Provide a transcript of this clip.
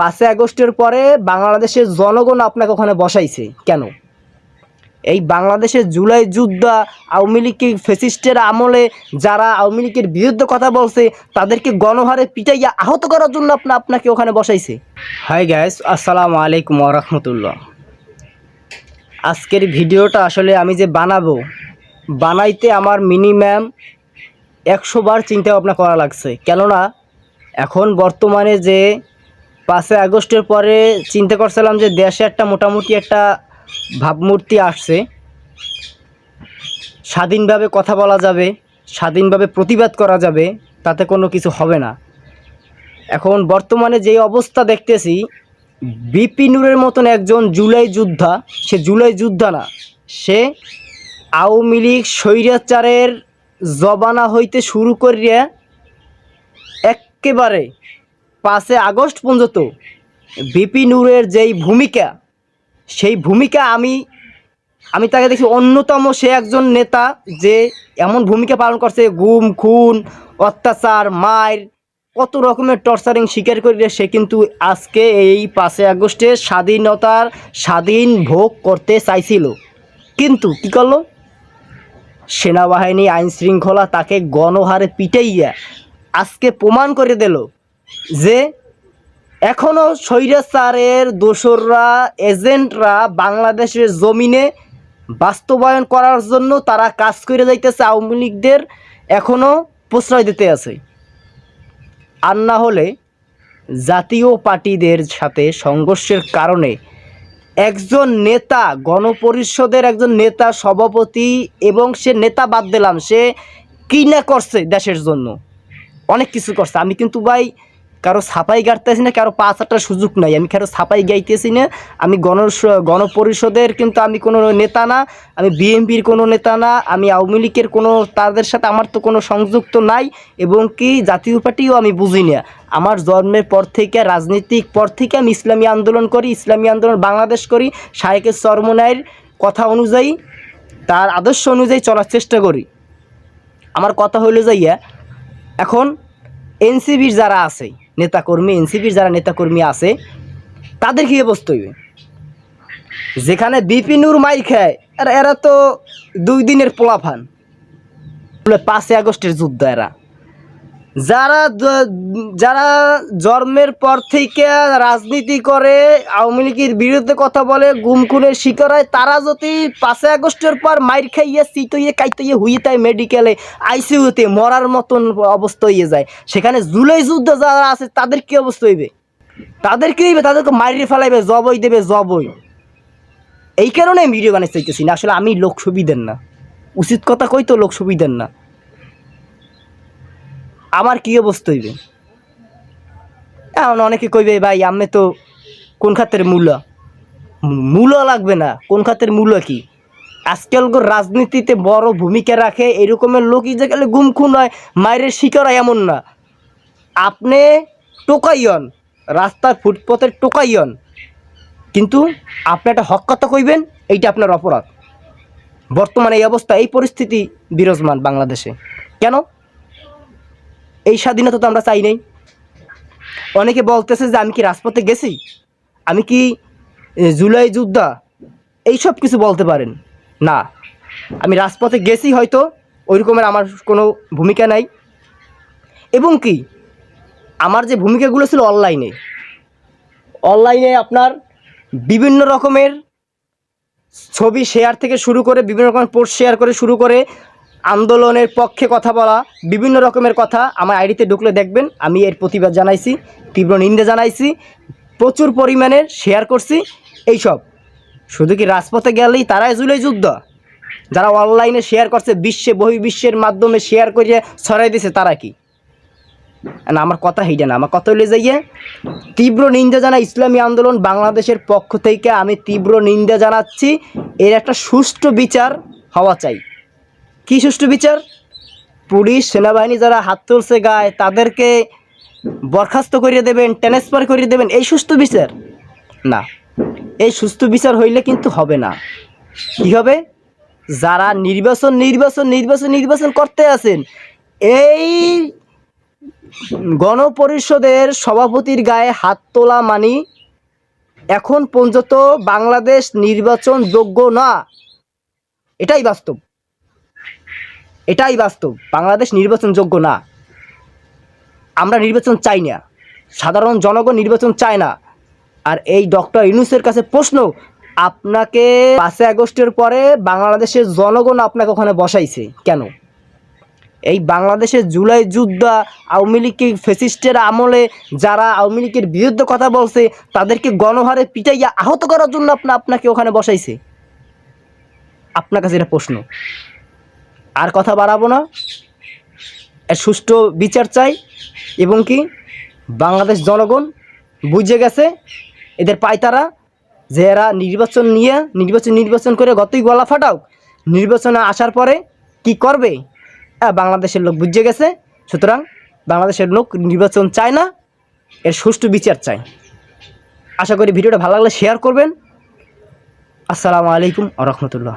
পাঁচই আগস্টের পরে বাংলাদেশের জনগণ আপনাকে ওখানে বসাইছে। কেন? এই বাংলাদেশের জুলাই যুদ্ধ, আওয়ামী লীগ ফেসিস্টের আমলে যারা আওয়ামী লীগের বিরুদ্ধে কথা বলছে, তাদেরকে গণহারে পিটাইয়া আহত করার জন্য আপনা আপনাকে ওখানে বসাইছে। হাই গ্যাস আসসালামু আলাইকুম রহমতুল্লাহ। আজকের ভিডিওটা আসলে আমি যে বানাবো, বানাইতে আমার মিনিমাম একশো বার চিন্তা ভাবনা করা লাগছে। কেননা, এখন বর্তমানে যে পাঁচই আগস্টের পরে চিন্তা করছিলাম যে দেশে একটা মোটামুটি একটা ভাবমূর্তি আসছে। স্বাধীনভাবে কথা বলা যাবে, স্বাধীনভাবে প্রতিবাদ করা যাবে, তাতে কোনো কিছু হবে না। এখন বর্তমানে যে অবস্থা দেখতেছি বিপিনুরের মতন একজন জুলাই যোদ্ধা, সে জুলাই যোদ্ধা না, সে আওয়ামী লীগ স্বৈরাচারের জবানা হইতে শুরু করিয়া একেবারে পাঁচে আগস্ট পর্যন্ত বিপিনুরের যেই ভূমিকা, সেই ভূমিকা আমি আমি তাকে দেখি অন্যতম সে একজন নেতা যে এমন ভূমিকা পালন করছে, গুম, খুন, অত্যাচার মায়ের কত রকমের টর্চারিং স্বীকার করিলে সে কিন্তু আজকে এই পাঁচই আগস্টে স্বাধীনতার স্বাধীন ভোগ করতে চাইছিল। কিন্তু কি করল? সেনাবাহিনী আইন শৃঙ্খলা তাকে গণহারে পিটাইয়া আজকে প্রমাণ করে দিল যে এখনও স্বৈরাচারের দোসররা, এজেন্টরা বাংলাদেশের জমিনে বাস্তবায়ন করার জন্য তারা কাজ করে যাইতেছে, আওয়ামী লীগদের এখনও প্রশ্রয় দিতে আছে। আর না হলে জাতীয় পার্টিদের সাথে সংঘর্ষের কারণে একজন নেতা, গণপরিষদের একজন নেতা, সভাপতি এবং সে নেতা বাদ দিলাম, সে কী না করছে দেশের জন্য? অনেক কিছু করছে। আমি কিন্তু ভাই কারও ছাপাই গাড়তেছি না, কারও পাঁচ আটটা সুযোগ নাই। আমি কারও ছাপাই গাইতেছি না, আমি গণ গণপরিষদের কিন্তু আমি কোনো নেতা না, আমি বিএনপির কোনো নেতা না, আমি আওয়ামী লীগের কোনো তাদের সাথে আমার তো কোনো সংযুক্ত নাই, এবং কি জাতীয় পার্টিও আমি বুঝি না। আমার জন্মের পর থেকে রাজনৈতিক পর থেকে আমি ইসলামী আন্দোলন করি, ইসলামী আন্দোলন বাংলাদেশ করি শাহেকের চরমনায়ের কথা অনুযায়ী, তার আদর্শ অনুযায়ী চলার চেষ্টা করি। আমার কথা হইল যাইয়া এখন এনসিবির যারা আছে, নেতাকর্মী, এনসিবির যারা নেতাকর্মী আছে, তাদের কি অবস্থা হইবে? যেখানে বিপিনুর মাই খায় আর এরা তো দুই দিনের পোলাফান। পাঁচই আগস্টের যুদ্ধ এরা। যারা যারা জন্মের পর থেকে রাজনীতি করে, আওয়ামী লীগের বিরুদ্ধে কথা বলে গুম শিকার হয়, তারা যদি পাঁচই আগস্টের পর মাইর খাইয়ে চিতইয়ে কাইতইয়ে হুইয়ে তাই মেডিকেলে, আইসিইউতে মরার মতন অবস্থা হয়ে যায়। সেখানে জুলাই যুদ্ধ যারা আছে, তাদের কি অবস্থা হইবে? তাদের কি হইবে? তাদেরকে মাইরে ফেলাইবে, জবই দেবে, জবই। এই কারণে ভিডিও বানাতে চাইতেছি না। আসলে আমি লোক সুবিধের না। উচিত কথা কই তো লোক সুবিধের না। আমার কি অবস্থা হইবে? এখন অনেকে কইবে, ভাই আমি তো কোন খাতের মূল্য মূল্য লাগবে না। কোন খাতের মূল্য কি? আজকালকার রাজনীতিতে বড় ভূমিকা রাখে, এরকমের লোকই যে গেলে গুম খুন হয় মায়ের শিকার হয় এমন না। আপনি টোকাইয়ন রাস্তার ফুটপথের টোকাইয়ন কিন্তু আপনি একটা হক কথা কইবেন, এইটা আপনার অপরাধ। বর্তমানে এই অবস্থা, এই পরিস্থিতি বিরাজমান বাংলাদেশে। কেন? এই স্বাধীনতা তো আমরা চাই নাই। অনেকে বলতেছে যে আমি কি রাজপথে গেছি? আমি কি জুলাই যোদ্ধা? এইসব কিছু বলতে পারেন। না। আমি রাজপথে গেছি হয়তো ওই রকমের আমার কোনো ভূমিকা নাই। এবং কি, আমার যে ভূমিকাগুলো ছিল অনলাইনে। অনলাইনে আপনার বিভিন্ন রকমের ছবি শেয়ার থেকে শুরু করে, বিভিন্ন রকমের পোস্ট শেয়ার করে, শুরু করে আন্দোলনের পক্ষে কথা বলা, বিভিন্ন রকমের কথা আমার আইডিতে ঢুকলে দেখবেন, আমি এর প্রতিবাদ জানাইছি, তীব্র নিন্দা জানাইছি, প্রচুর পরিমাণে শেয়ার করছি, এইসব। শুধু কি রাজপথে গেলেই তারাই জুলাই যুদ্ধ? যারা অনলাইনে শেয়ার করছে, বিশ্বে, বহির্বিশ্বের মাধ্যমে শেয়ার করে ছড়াই দিছে, তারা কি? না, আমার কথা সেইটা না, আমার কথা হইলে যাইয়ে তীব্র নিন্দা জানা ইসলামী আন্দোলন বাংলাদেশের পক্ষ থেকে আমি তীব্র নিন্দা জানাচ্ছি, এর একটা সুষ্ঠু বিচার হওয়া চাই। কি সুষ্ঠু বিচার? পুলিশ, সেনাবাহিনী যারা হাত তুলছে গায়ে, তাদেরকে বরখাস্ত করিয়ে দেবেন ট্রান্সফার করিয়ে দেবেন, এই সুষ্ঠু বিচার? না। এই সুষ্ঠু বিচার হইলে কিন্তু হবে না। কি হবে? যারা নির্বাচন নির্বাচন নির্বাচন নির্বাচন করতে আছেন, এই গণপরিষদের সভাপতির গায়ে হাত তোলা মানি এখন পর্যন্ত বাংলাদেশ নির্বাচন যোগ্য না। এটাই বাস্তব। এটাই বাস্তব। বাংলাদেশ নির্বাচনযোগ্য না। আমরা নির্বাচন চাই না। সাধারণ জনগণ নির্বাচন চায় না। আর এই ডক্টর ইউনুসের কাছে প্রশ্ন, আপনাকে পাঁচই আগস্টের পরে বাংলাদেশের জনগণ আপনাকে ওখানে বসাইছে কেন? এই বাংলাদেশের জুলাই যুদ্ধ, আওয়ামী লীগের ফেসিস্টের আমলে যারা আওয়ামী লীগের বিরুদ্ধে কথা বলছে, তাদেরকে গণহারে পিটাইয়া আহত করার জন্য আপনা, আপনাকে ওখানে বসাইছে। আপনার কাছে এটা প্রশ্ন। আর কথা বাড়াবো না। এর সুষ্ঠু বিচার চাই এবং কি বাংলাদেশ জনগণ বুঝে গেছে এদের পায়তারা যে এরা নির্বাচন নিয়ে নির্বাচন নির্বাচন করে গতই গলা ফাটাও। নির্বাচনে আসার পরে কি করবে? বাংলাদেশের লোক বুঝে গেছে। সুতরাং বাংলাদেশের লোক নির্বাচন চায় না, এর সুষ্ঠু বিচার চায়। আশা করি ভিডিওটা ভালো লাগলে শেয়ার করবেন। আসসালামু আলাইকুম রহমতুল্লাহ।